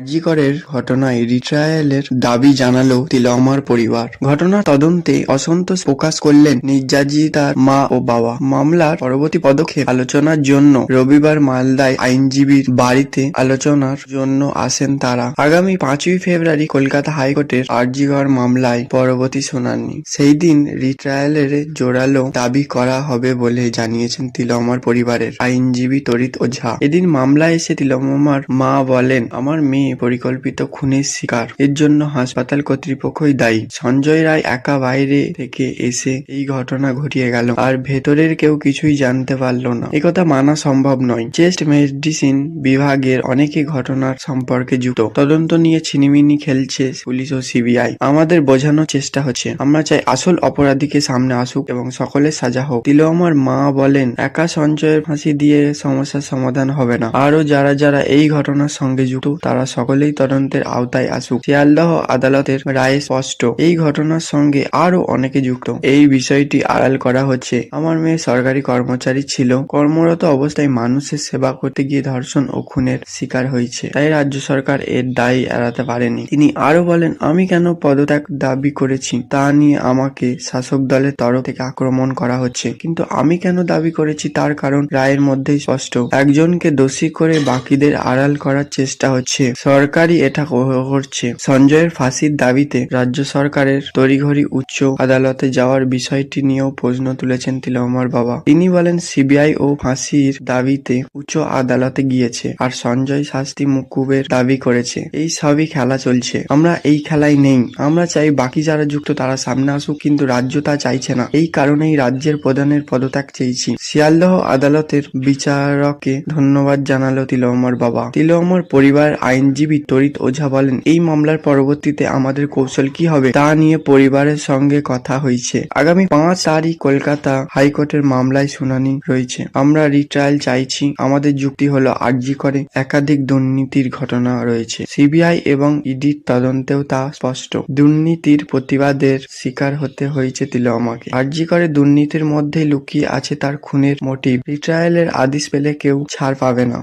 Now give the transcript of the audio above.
আরজিকরের ঘটনায় রিট্রায়ালের দাবি জানালো তিলমার পরিবার। ঘটনার তদন্তে অসন্তোষ প্রকাশ করলেন নির্যাতিতার মা ও বাবা। মামলার পরবর্তী পদক্ষেপ আলোচনার জন্য রবিবার মালদায় আইনজীবীর বাড়িতে আলোচনার জন্য আসেন তারা। আগামী পাঁচই ফেব্রুয়ারি কলকাতা হাইকোর্টের আরজিকর মামলায় পরবর্তী শুনানি। সেই দিন রিট্রায়ালের জোরালো দাবি করা হবে বলে জানিয়েছেন তিলমার পরিবারের আইনজীবী তরিত ওঝা। এদিন মামলায় এসে তিলমার মা বলেন, আমার মেয়ে পরিকল্পিত খুনের শিকার। এর জন্য হাসপাতাল কর্তৃপক্ষই দায়ী। সঞ্জয় রায় একা বাইরে থেকে এসে এই ঘটনা ঘটিয়ে গেল। আর ভেতরের কেউ কিছুই জানতে পারল না। একথা মানা সম্ভব নয়। চেস্ট মেডিসিন বিভাগের অনেকে ঘটনার সম্পর্কে যুক্ত। তদন্ত নিয়ে ছিনিমিনি খেলছে পুলিশ ও সিবিআই। আমাদের বোঝানোর চেষ্টা হচ্ছে, আমরা চাই আসল অপরাধীকে সামনে আসুক এবং সকলের সাজা হোক। তিলোয়ামার মা বলেন, একা সঞ্চয়ের ফাঁসি দিয়ে সমস্যার সমাধান হবে না। আরও যারা যারা এই ঘটনার সঙ্গে যুক্ত, তারা সকলেই তদন্তের আওতায় আসুক। শিয়ালদহ আদালতের রায়ে স্পষ্ট। এই ঘটনার সঙ্গে আরও অনেকে যুক্ত। এই বিষয়টি আড়াল করা হচ্ছে। আমার মেয়ে সরকারি কর্মচারী ছিল। কর্মরত অবস্থায় মানুষের সেবা করতে গিয়ে ধর্ষণ ও খুনের শিকার হয়েছে। তাই রাজ্য সরকার এর দায় এড়াতে পারেনি। তিনি আরও বলেন, আমি কেন পদত্যাগ দাবি করেছি তা নিয়ে আমাকে শাসক দলের তরফ থেকে আক্রমণ করা হচ্ছে। কিন্তু আমি কেন দাবি করেছি তার কারণ রায়ের মধ্যেই স্পষ্ট। একজনকে দোষী করে বাকিদের আড়াল করার চেষ্টা হচ্ছে। সরকারই এটা করছে। সঞ্জয়ের ফাঁসির দাবিতে রাজ্য সরকারের তড়িঘড়ি উচ্চ আদালতে যাওয়ার বিষয়টি নিয়েও প্রশ্ন তুলেছেন তিলমার বাবা। তিনি বলেন, সিবিআই ও ফাঁসির দাবিতে উচ্চ আদালতে গিয়েছে আর সঞ্জয় শাস্তি মুকুবের দাবি করেছে। এই সবই খেলা চলছে। আমরা এই খেলায় নেই। আমরা চাই বাকি যারা যুক্ত তারা সামনে আসুক, কিন্তু রাজ্য তা চাইছে না। এই কারণেই রাজ্যের প্রধানের পদত্যাগ চেয়েছি। শিয়ালদহ আদালতের বিচারককে ধন্যবাদ জানালো তিলমার বাবা। তিলমার পরিবার আইনজীবী তরিত ওঝা বলেন, এই মামলার পরবর্তীতে আমাদের কৌশল কি হবে তা নিয়ে পরিবারের সঙ্গে কথা হয়েছে। আগামী পাঁচ তারিখ কলকাতা হাইকোর্টের মামলায় শুনানি রয়েছে। আমরা রিট্রায়াল চাইছি। আমাদের যুক্তি হলো আর্জি করে একাধিক দুর্নীতির ঘটনা রয়েছে। সিবিআই এবং ইডির তদন্তেও তা স্পষ্ট। দুর্নীতির প্রতিবাদের শিকার হতে হয়েছে তিলমাকে। আর্জি করে দুর্নীতির মধ্যে লুকিয়ে আছে তার খুনের মোটিভ। রিট্রায়ালের আদেশ পেলে কেউ ছাড় পাবে না।